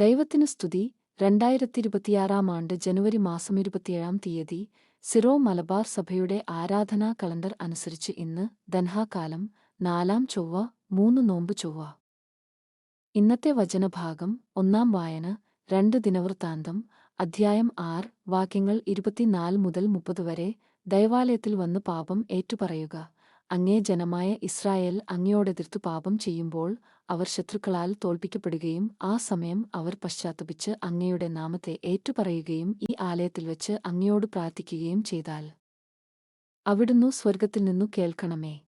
ദൈവത്തിനു സ്തുതി. രണ്ടായിരത്തി ഇരുപത്തിയാറാം ആണ്ട് ജനുവരി മാസം ഇരുപത്തിയേഴാം തീയതി സിറോ മലബാർ സഭയുടെ ആരാധനാ കലണ്ടർ അനുസരിച്ച് ഇന്ന് ദൻഹാകാലം നാലാം ചൊവ്വ മൂന്ന് നോമ്പ് ചൊവ്വ. ഇന്നത്തെ വചനഭാഗം ഒന്നാം വായന രണ്ട് ദിനവൃത്താന്തം അധ്യായം ആറ് വാക്യങ്ങൾ ഇരുപത്തിനാല് മുതൽ മുപ്പത് വരെ ദൈവാലയത്തിൽ വന്ന് പാപം ഏറ്റുപറയുക. അങ്ങേ ജനമായ ഇസ്രായേൽ അങ്ങയോടെതിർത്തു പാപം ചെയ്യുമ്പോൾ അവർ ശത്രുക്കളാൽ തോൽപ്പിക്കപ്പെടുകയും ആ സമയം അവർ പശ്ചാത്തപിച്ച് അങ്ങയുടെ നാമത്തെ ഏറ്റുപറയുകയും ഈ ആലയത്തിൽ വച്ച് അങ്ങയോട് പ്രാർത്ഥിക്കുകയും ചെയ്താൽ. അവിടുന്നു സ്വർഗത്തിൽ നിന്നു കേൾക്കണമേ.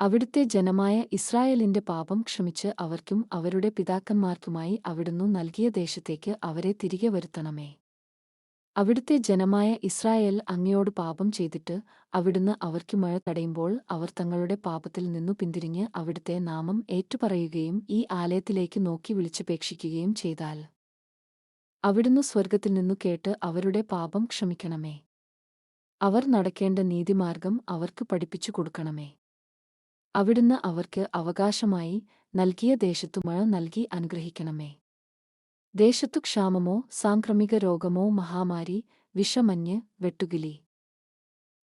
അവിടുത്തെ ജനമായ ഇസ്രായേലിന്റെ പാപം ക്ഷമിച്ച് അവർക്കും അവരുടെ പിതാക്കന്മാർക്കുമായി അവിടുന്നു നൽകിയ ദേശത്തേക്ക് അവരെ തിരികെ വരുത്തണമേ. അവിടുത്തെ ജനമായ ഇസ്രായേൽ അങ്ങയോട് പാപം ചെയ്തിട്ട് അവിടുന്ന് അവർക്ക് മഴ തടയുമ്പോൾ അവർ തങ്ങളുടെ പാപത്തിൽ നിന്നു പിന്തിരിഞ്ഞ് അവിടുത്തെ നാമം ഏറ്റുപറയുകയും ഈ ആലയത്തിലേക്ക് നോക്കി വിളിച്ചപേക്ഷിക്കുകയും ചെയ്താൽ. അവിടുന്ന് സ്വർഗത്തിൽ നിന്നു കേട്ട് അവരുടെ പാപം ക്ഷമിക്കണമേ. അവർ നടക്കേണ്ട നീതിമാർഗം അവർക്ക് പഠിപ്പിച്ചു കൊടുക്കണമേ. അവിടുന്ന് അവർക്ക് അവകാശമായി നൽകിയ ദേശത്തു മഴ നൽകി അനുഗ്രഹിക്കണമേ. ദേശത്തു ക്ഷാമമോ സാംക്രമിക രോഗമോ മഹാമാരി വിഷമഞ്ഞ് വെട്ടുകിലി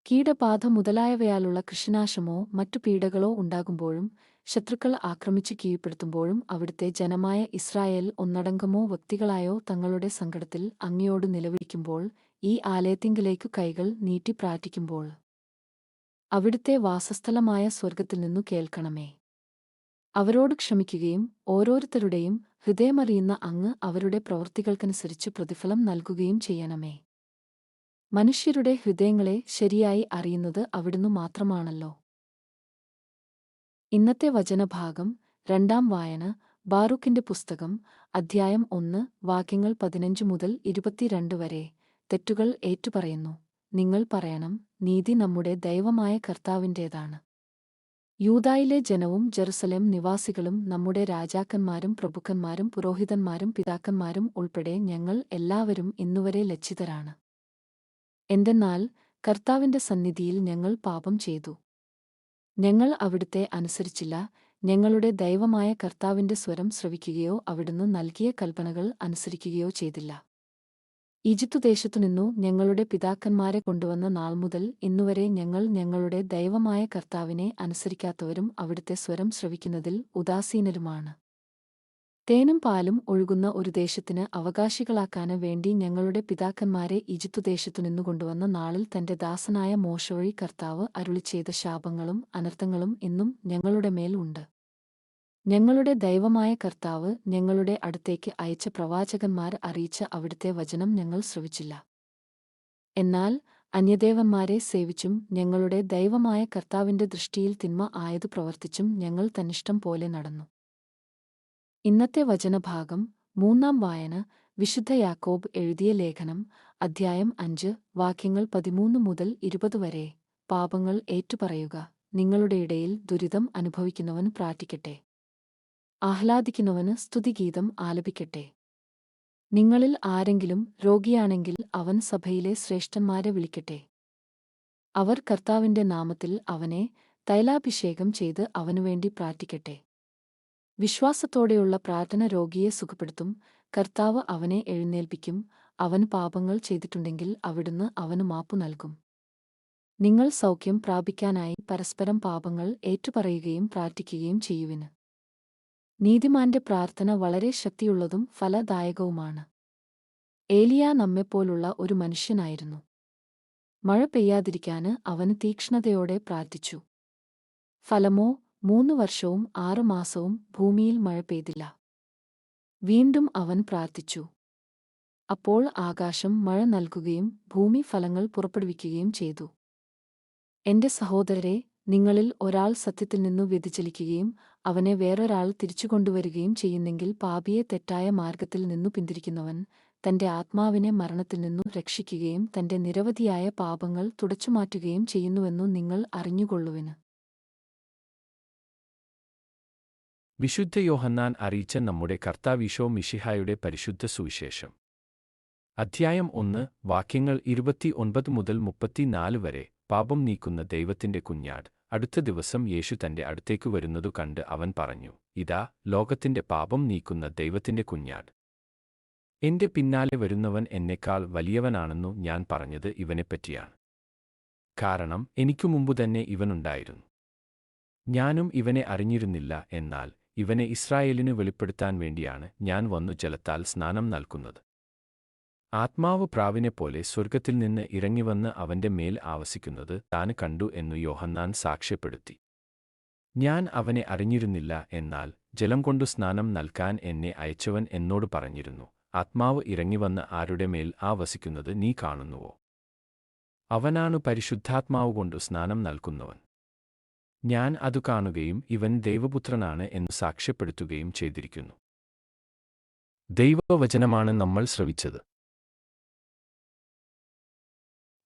കീടബാധ മുതലായവയാലുള്ള കൃഷിനാശമോ മറ്റു പീഡകളോ ഉണ്ടാകുമ്പോഴും ശത്രുക്കൾ ആക്രമിച്ചു കീഴ്പ്പെടുത്തുമ്പോഴും അവിടുത്തെ ജനമായ ഇസ്രായേൽ ഒന്നടങ്കമോ വ്യക്തികളായോ തങ്ങളുടെ സങ്കടത്തിൽ അങ്ങയോട് നിലവിളിക്കുമ്പോൾ ഈ ആലയത്തിങ്കിലേക്കു കൈകൾ നീട്ടി പ്രാർത്ഥിക്കുമ്പോൾ. അവിടുത്തെ വാസസ്ഥലമായ സ്വർഗത്തിൽ നിന്നു കേൾക്കണമേ. അവരോട് ക്ഷമിക്കുകയും ഓരോരുത്തരുടെയും ഹൃദയമറിയുന്ന അങ്ങ് അവരുടെ പ്രവൃത്തികൾക്കനുസരിച്ച് പ്രതിഫലം നൽകുകയും ചെയ്യണമേ. മനുഷ്യരുടെ ഹൃദയങ്ങളെ ശരിയായി അറിയുന്നത് അവിടുന്ന് മാത്രമാണല്ലോ. ഇന്നത്തെ വചനഭാഗം രണ്ടാം വായന ബാറൂഖിന്റെ പുസ്തകം അധ്യായം ഒന്ന് വാക്യങ്ങൾ പതിനഞ്ച് മുതൽ ഇരുപത്തിരണ്ട് വരെ തെറ്റുകൾ ഏറ്റുപറയുന്നു. നിങ്ങൾ പറയണം നീതി നമ്മുടെ ദൈവമായ കർത്താവിന്റേതാണ്. യൂതായിലെ ജനവും ജെറുസലേം നിവാസികളും നമ്മുടെ രാജാക്കന്മാരും പ്രഭുക്കന്മാരും പുരോഹിതന്മാരും പിതാക്കന്മാരും ഉൾപ്പെടെ ഞങ്ങൾ എല്ലാവരും ഇന്നുവരെ ലജ്ജിതരാണ്. എന്തെന്നാൽ കർത്താവിന്റെ സന്നിധിയിൽ ഞങ്ങൾ പാപം ചെയ്തു. ഞങ്ങൾ അവിടുത്തെ അനുസരിച്ചില്ല ഞങ്ങളുടെ ദൈവമായ കർത്താവിന്റെ സ്വരം ശ്രവിക്കുകയോ അവിടുന്ന് നൽകിയ കൽപ്പനകൾ അനുസരിക്കുകയോ ചെയ്തില്ല. ഈജിപ്തുദേശത്തുനിന്നു ഞങ്ങളുടെ പിതാക്കന്മാരെ കൊണ്ടുവന്ന നാൾ മുതൽ ഇന്നുവരെ ഞങ്ങൾ ഞങ്ങളുടെ ദൈവമായ കർത്താവിനെ അനുസരിക്കാത്തവരും അവിടുത്തെ സ്വരം ശ്രവിക്കുന്നതിൽ ഉദാസീനരുമാണ്. തേനും പാലും ഒഴുകുന്ന ഒരു ദേശത്തിന് അവകാശികളാക്കാന് വേണ്ടി ഞങ്ങളുടെ പിതാക്കന്മാരെ ഈജിപ്തുദേശത്തു നിന്നു കൊണ്ടുവന്ന നാളിൽ തന്റെ ദാസനായ മോശവഴി കർത്താവ് അരുളിച്ചെയ്ത ശാപങ്ങളും അനർത്ഥങ്ങളും ഇന്നും ഞങ്ങളുടെ മേൽ ഉണ്ട്. ഞങ്ങളുടെ ദൈവമായ കർത്താവ് ഞങ്ങളുടെ അടുത്തേക്ക് അയച്ച പ്രവാചകന്മാർ അറിയിച്ച അവിടുത്തെ വചനം ഞങ്ങൾ ശ്രവിച്ചില്ല. എന്നാൽ അന്യദേവന്മാരെ സേവിച്ചും ഞങ്ങളുടെ ദൈവമായ കർത്താവിന്റെ ദൃഷ്ടിയിൽ തിന്മ ആയതു പ്രവർത്തിച്ചും ഞങ്ങൾ തന്നിഷ്ടം പോലെ നടന്നു. ഇന്നത്തെ വചനഭാഗം മൂന്നാം വായന വിശുദ്ധ യാക്കോബ് എഴുതിയ ലേഖനം അധ്യായം അഞ്ച് വാക്യങ്ങൾ പതിമൂന്ന് മുതൽ ഇരുപത് വരെ. പാപങ്ങൾ ഏറ്റുപറയുക. നിങ്ങളുടെ ഇടയിൽ ദുരിതം അനുഭവിക്കുന്നവൻ പ്രാർത്ഥിക്കട്ടെ. ആഹ്ലാദിക്കുന്നവന് സ്തുതിഗീതം ആലപിക്കട്ടെ. നിങ്ങളിൽ ആരെങ്കിലും രോഗിയാണെങ്കിൽ അവൻ സഭയിലെ ശ്രേഷ്ഠന്മാരെ വിളിക്കട്ടെ. അവർ കർത്താവിന്റെ നാമത്തിൽ അവനെ തൈലാഭിഷേകം ചെയ്ത് അവനുവേണ്ടി പ്രാർത്ഥിക്കട്ടെ. വിശ്വാസത്തോടെയുള്ള പ്രാർത്ഥന രോഗിയെ സുഖപ്പെടുത്തും. കർത്താവ് അവനെ എഴുന്നേൽപ്പിക്കും. അവൻ പാപങ്ങൾ ചെയ്തിട്ടുണ്ടെങ്കിൽ അവിടുന്ന് അവന് മാപ്പു നൽകും. നിങ്ങൾ സൗഖ്യം പ്രാപിക്കാനായി പരസ്പരം പാപങ്ങൾ ഏറ്റുപറയുകയും പ്രാർത്ഥിക്കുകയും ചെയ്യുവിന്. നീതിമാന്റെ പ്രാർത്ഥന വളരെ ശക്തിയുള്ളതും ഫലദായകവുമാണ്. ഏലിയ നമ്മെപ്പോലുള്ള ഒരു മനുഷ്യനായിരുന്നു. മഴ പെയ്യാതിരിക്കാന് അവന് തീക്ഷ്ണതയോടെ പ്രാർത്ഥിച്ചു. ഫലമോ മൂന്നു വർഷവും ആറു മാസവും ഭൂമിയിൽ മഴ പെയ്തില്ല. വീണ്ടും അവൻ പ്രാർത്ഥിച്ചു. അപ്പോൾ ആകാശം മഴ നൽകുകയും ഭൂമി ഫലങ്ങൾ പുറപ്പെടുവിക്കുകയും ചെയ്തു. എന്റെ സഹോദരരെ നിങ്ങളിൽ ഒരാൾ സത്യത്തിൽ നിന്നു വ്യതിചലിക്കുകയും അവനെ വേറൊരാൾ തിരിച്ചുകൊണ്ടുവരികയും ചെയ്യുന്നെങ്കിൽ പാപിയെ തെറ്റായ മാർഗത്തിൽ നിന്നു പിന്തിരിക്കുന്നവൻ തന്റെ ആത്മാവിനെ മരണത്തിൽ നിന്നു രക്ഷിക്കുകയും തന്റെ നിരവധിയായ പാപങ്ങൾ തുടച്ചുമാറ്റുകയും ചെയ്യുന്നുവെന്നു നിങ്ങൾ അറിഞ്ഞുകൊള്ളുവിന്. വിശുദ്ധ യോഹന്നാൻ അറിയിച്ച നമ്മുടെ കർത്താവിശോ മിഷിഹായുടെ പരിശുദ്ധ സുവിശേഷം. അധ്യായം ഒന്ന് വാക്യങ്ങൾ ഇരുപത്തി ഒൻപത് മുതൽ മുപ്പത്തിനാല് വരെ പാപം നീക്കുന്ന ദൈവത്തിന്റെ കുഞ്ഞാട്. അടുത്ത ദിവസം യേശു തന്റെ അടുത്തേക്ക് വരുന്നതു കണ്ട് അവൻ പറഞ്ഞു ഇതാ ലോകത്തിന്റെ പാപം നീക്കുന്ന ദൈവത്തിന്റെ കുഞ്ഞാട്. എന്റെ പിന്നാലെ വരുന്നവൻ എന്നെക്കാൾ വലിയവനാണെന്നു ഞാൻ പറഞ്ഞത് ഇവനെപ്പറ്റിയാണ്. കാരണം എനിക്കു മുമ്പു തന്നെ ഇവനുണ്ടായിരുന്നു. ഞാനും ഇവനെ അറിഞ്ഞിരുന്നില്ല എന്നാൽ ഇവനെ ഇസ്രായേലിന് വെളിപ്പെടുത്താൻ വേണ്ടിയാണ് ഞാൻ വന്നു ജലത്താൽ സ്നാനം നൽകുന്നത്. ആത്മാവ് പ്രാവിനെ പോലെ സ്വർഗത്തിൽ നിന്ന് ഇറങ്ങിവന്ന് അവന്റെ മേൽ ആവസിക്കുന്നത് താൻ കണ്ടു എന്നു യോഹന്നാൻ സാക്ഷ്യപ്പെടുത്തി. ഞാൻ അവനെ അറിഞ്ഞിരുന്നില്ല എന്നാൽ ജലം കൊണ്ടു സ്നാനം നൽകാൻ എന്നെ അയച്ചവൻ എന്നോട് പറഞ്ഞിരുന്നു ആത്മാവ് ഇറങ്ങിവന്ന് ആരുടെ മേൽ ആവസിക്കുന്നത് നീ കാണുന്നുവോ? അവനാണു പരിശുദ്ധാത്മാവ് കൊണ്ടു സ്നാനം നൽകുന്നവൻ. ഞാൻ അതു കാണുകയും ഇവൻ ദൈവപുത്രനാണ് എന്ന് സാക്ഷ്യപ്പെടുത്തുകയും ചെയ്തിരിക്കുന്നു. ദൈവവചനമാണ് നമ്മൾ ശ്രവിച്ചത്.